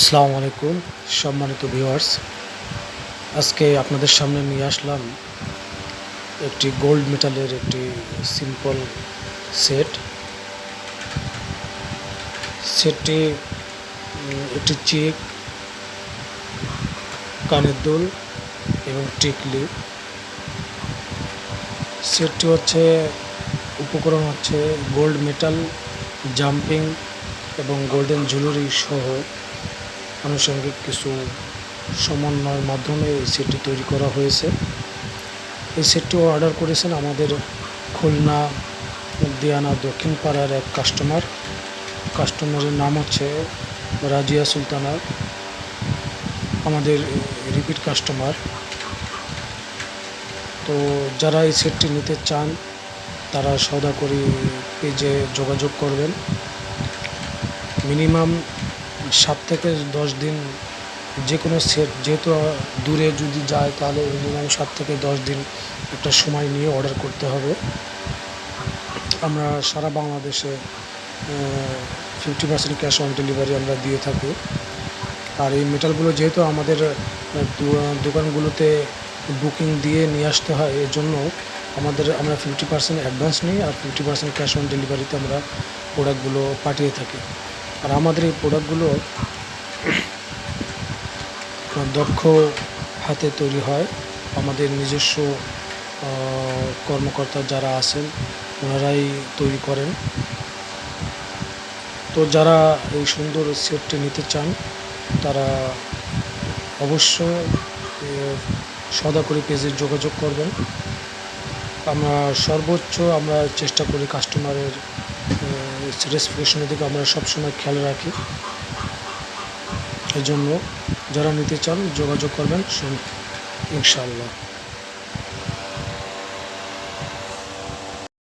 আসসালামু আলাইকুম, সম্মানিত ভিউয়ার্স আজকে আপনাদের সামনে নিয়ে আসলাম একটি গোল্ড মেটালের একটি সিম্পল সেট সেটটি একটি চেক, কানের দুল এবং টিকলি। সেটটি হচ্ছে, উপকরণ হচ্ছে গোল্ড মেটাল জাম্পিং এবং গোল্ডেন জুয়েলারি সহ আনুষঙ্গিক কিছু সমন্বয়ের মাধ্যমে এই সেটটি তৈরি করা হয়েছে। এই সেটটি অর্ডার করেছেন আমাদের খুলনা দিয়ানা দক্ষিণ পাড়ার এক কাস্টমার। কাস্টমারের নাম হচ্ছে রাজিয়া সুলতানা, আমাদের রিপিট কাস্টমার। তো যারা এই সেটটি নিতে চান, তারা সদাকরি পেজে যোগাযোগ করবেন। মিনিমাম সাত থেকে দশ দিন যে কোনো সেট যেহেতু দূরে যদি যায় তাহলে মিনিমাম সাত থেকে দশ দিন একটা সময় নিয়ে অর্ডার করতে হবে। আমরা সারা বাংলাদেশে fifty percent cash on delivery আমরা দিয়ে থাকি। আর এই মেটালগুলো যেহেতু আমাদের দোকানগুলোতে বুকিং দিয়ে নিয়ে আসতে হয় এর জন্য আমাদের, আমরা ফিফটি পার্সেন্ট অ্যাডভান্স নিই আর ফিফটি পার্সেন্ট ক্যাশ অন ডেলিভারিতে আমরা প্রোডাক্টগুলো পাঠিয়ে থাকি। আর আমাদের এই প্রোডাক্টগুলো দক্ষ হাতে তৈরি হয়। আমাদের নিজস্ব কর্মকর্তা যারা আছেন, ওনারাই তৈরি করেন। তো যারা এই সুন্দর সেটটি নিতে চান, তারা অবশ্যই সদাকরি পেজে যোগাযোগ করবেন। আমরা সর্বোচ্চ আমরা চেষ্টা করি কাস্টমারের স্যাটিসফ্যাকশনের দিকে আমরা সবসময় খেয়াল রাখি। এই জন্য যারা নিতে চান যোগাযোগ করবেন ইনশাআল্লাহ।